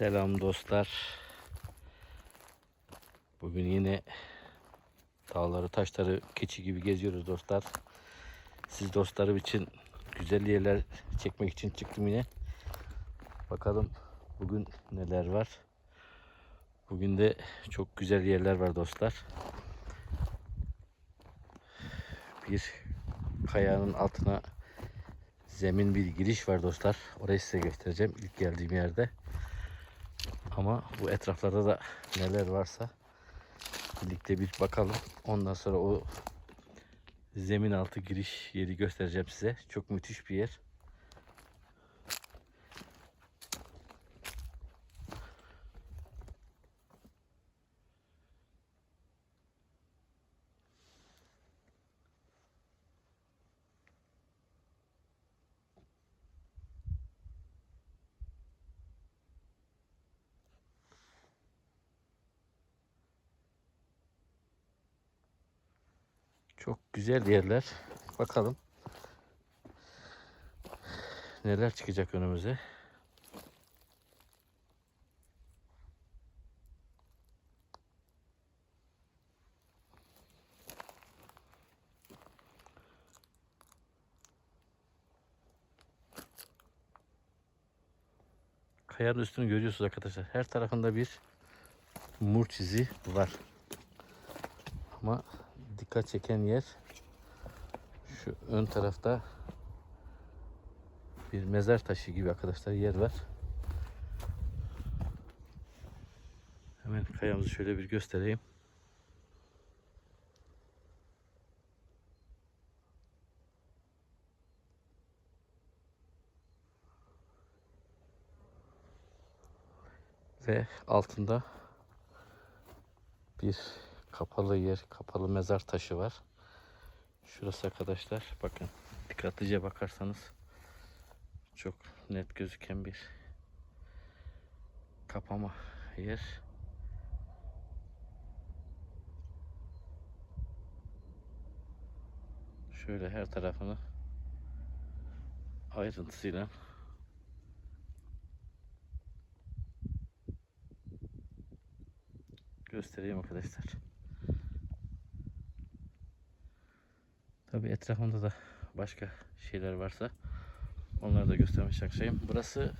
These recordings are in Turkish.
Selam dostlar. Bugün yine dağları taşları keçi gibi geziyoruz dostlar. Siz dostlarım için güzel yerler çekmek için çıktım yine. Bakalım bugün neler var. Bugün de çok güzel yerler var dostlar. Bir kayanın altına zemin bir giriş var dostlar. Orayı size göstereceğim ilk geldiğim yerde. Ama bu etraflarda da neler varsa birlikte bir bakalım. Ondan sonra o zemin altı giriş yeri göstereceğim size. Çok müthiş bir yer. Çok güzel yerler. Bakalım. Neler çıkacak önümüze. Kayanın üstünü görüyorsunuz arkadaşlar. Her tarafında bir murç izi var. Ama dikkat çeken yer şu ön tarafta bir mezar taşı gibi arkadaşlar yer var. Hemen kayamızı şöyle bir göstereyim. Ve altında bir kapalı yer, kapalı mezar taşı var. Şurası arkadaşlar bakın dikkatlice bakarsanız çok net gözüken bir kapama yer. Şöyle her tarafını ayrıntısıyla göstereyim arkadaşlar. Tabi etrafında da başka şeyler varsa onları da göstermeye çalışayım. Burası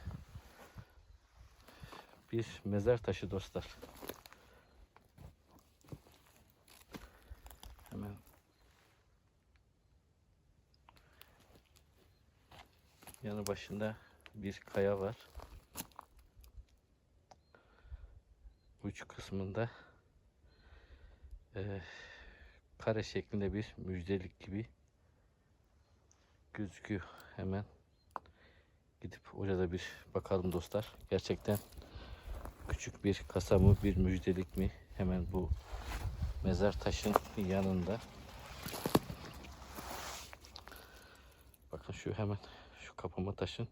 bir mezar taşı dostlar. Hemen yanı başında bir kaya var. Uç kısmında eee kare şeklinde bir müjdelik gibi gözüküyor. Hemen gidip orada bir bakalım dostlar. Gerçekten küçük bir kasa mı bir müjdelik mi? Hemen bu mezar taşın yanında. Bakın şu hemen şu kapama taşın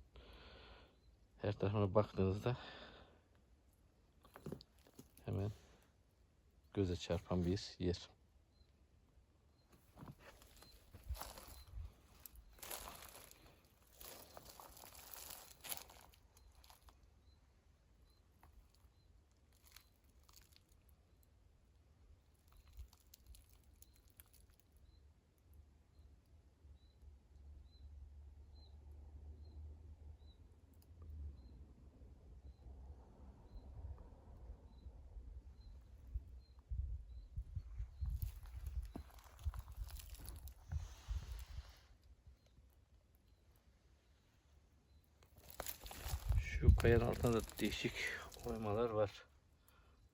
her tarafına baktığınızda hemen göze çarpan bir yer. Şu kayanın altında da değişik oymalar var.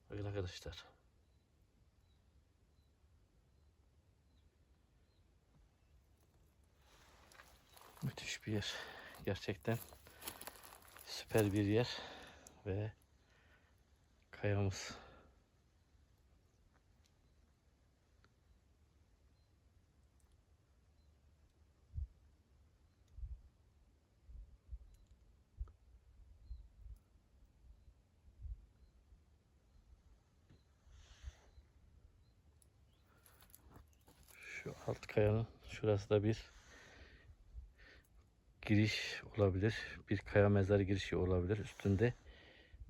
Bakın arkadaşlar. Müthiş bir yer. Gerçekten süper bir yer ve kayamız. Şu alt kayanın şurası da bir giriş olabilir. Bir kaya mezarı girişi olabilir. Üstünde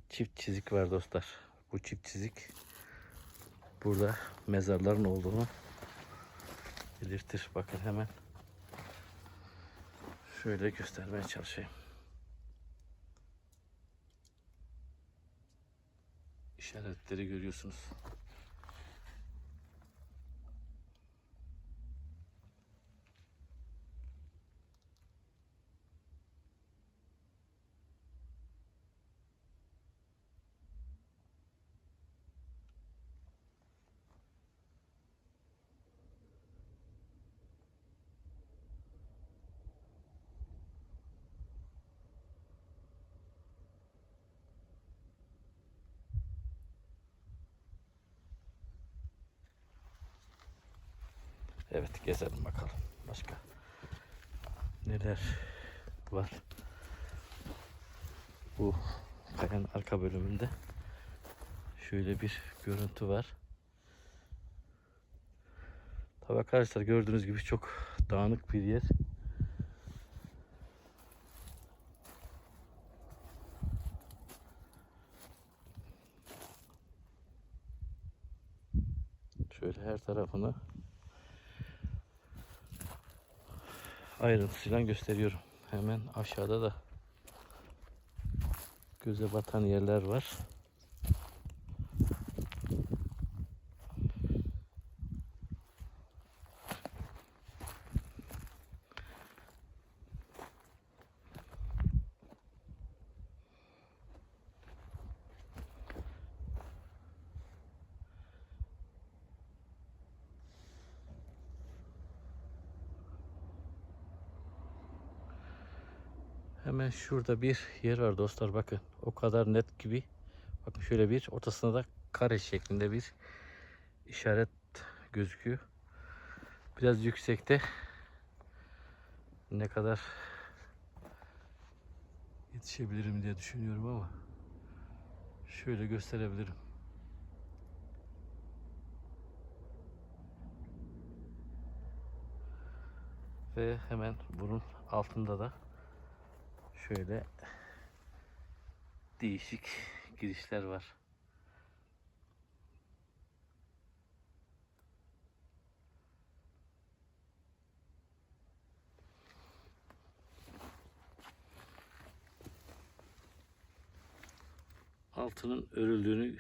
çift çizik var dostlar. Bu çift çizik burada mezarların olduğunu belirtir. Bakın hemen şöyle göstermeye çalışayım. İşaretleri görüyorsunuz. Evet gezelim bakalım. Başka neler var? Bu kayanın arka bölümünde şöyle bir görüntü var. Tabii arkadaşlar gördüğünüz gibi çok dağınık bir yer. Şöyle her tarafını ayrıntısıyla gösteriyorum. Hemen aşağıda da göze batan yerler var. Hemen şurada bir yer var dostlar bakın. O kadar net gibi. Bakın şöyle bir ortasında da kare şeklinde bir işaret gözüküyor. Biraz yüksekte. Ne kadar yetişebilirim diye düşünüyorum ama şöyle gösterebilirim. Ve hemen bunun altında da şöyle değişik girişler var. Altının örüldüğünü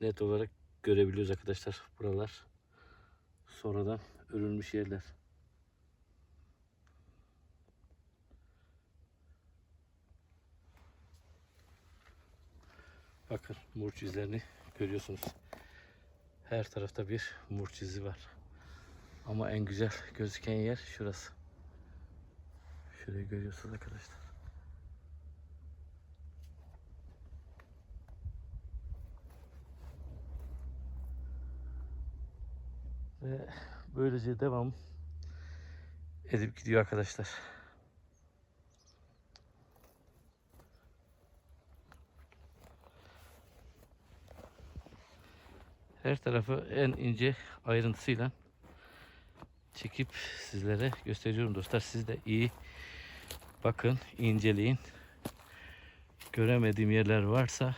net olarak görebiliyoruz arkadaşlar. Buralar sonradan örülmüş yerler. Bakın murç izlerini görüyorsunuz. Her tarafta bir murç izi var. Ama en güzel gözüken yer şurası. Şurayı görüyorsunuz arkadaşlar. Ve böylece devam edip gidiyor arkadaşlar. Her tarafı en ince ayrıntısıyla çekip sizlere gösteriyorum dostlar. Siz de iyi bakın, inceleyin. Göremediğim yerler varsa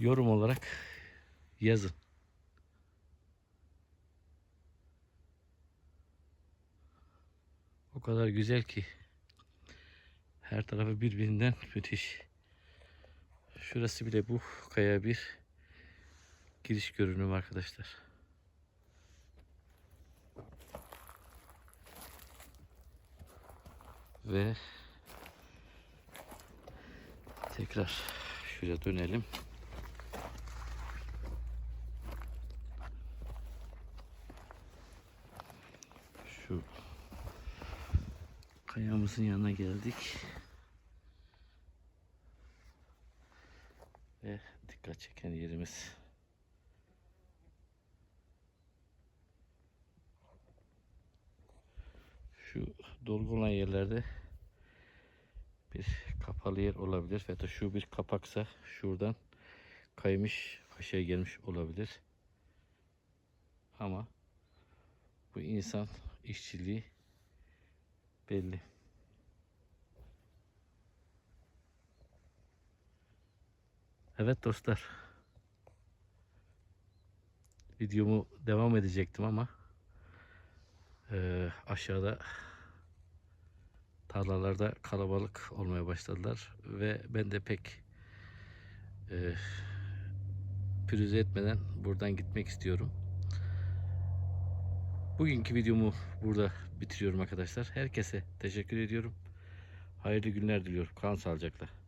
yorum olarak yazın. O kadar güzel ki her tarafı birbirinden müthiş. Şurası bile bu kaya bir giriş görünümü arkadaşlar. Ve tekrar şuraya dönelim. Şu kayamızın yanına geldik. Ve dikkat çeken yerimiz. Şu dolgu yerlerde bir kapalı yer olabilir. Ve şu bir kapaksa şuradan kaymış aşağı gelmiş olabilir. Ama bu insan işçiliği belli. Evet dostlar. Videomu devam edecektim ama eee, aşağıda tarlalarda kalabalık olmaya başladılar ve ben de pek eee pürüz etmeden buradan gitmek istiyorum. Bugünkü videomu burada bitiriyorum arkadaşlar. Herkese teşekkür ediyorum. Hayırlı günler diliyorum. Kalın sağlıcakla.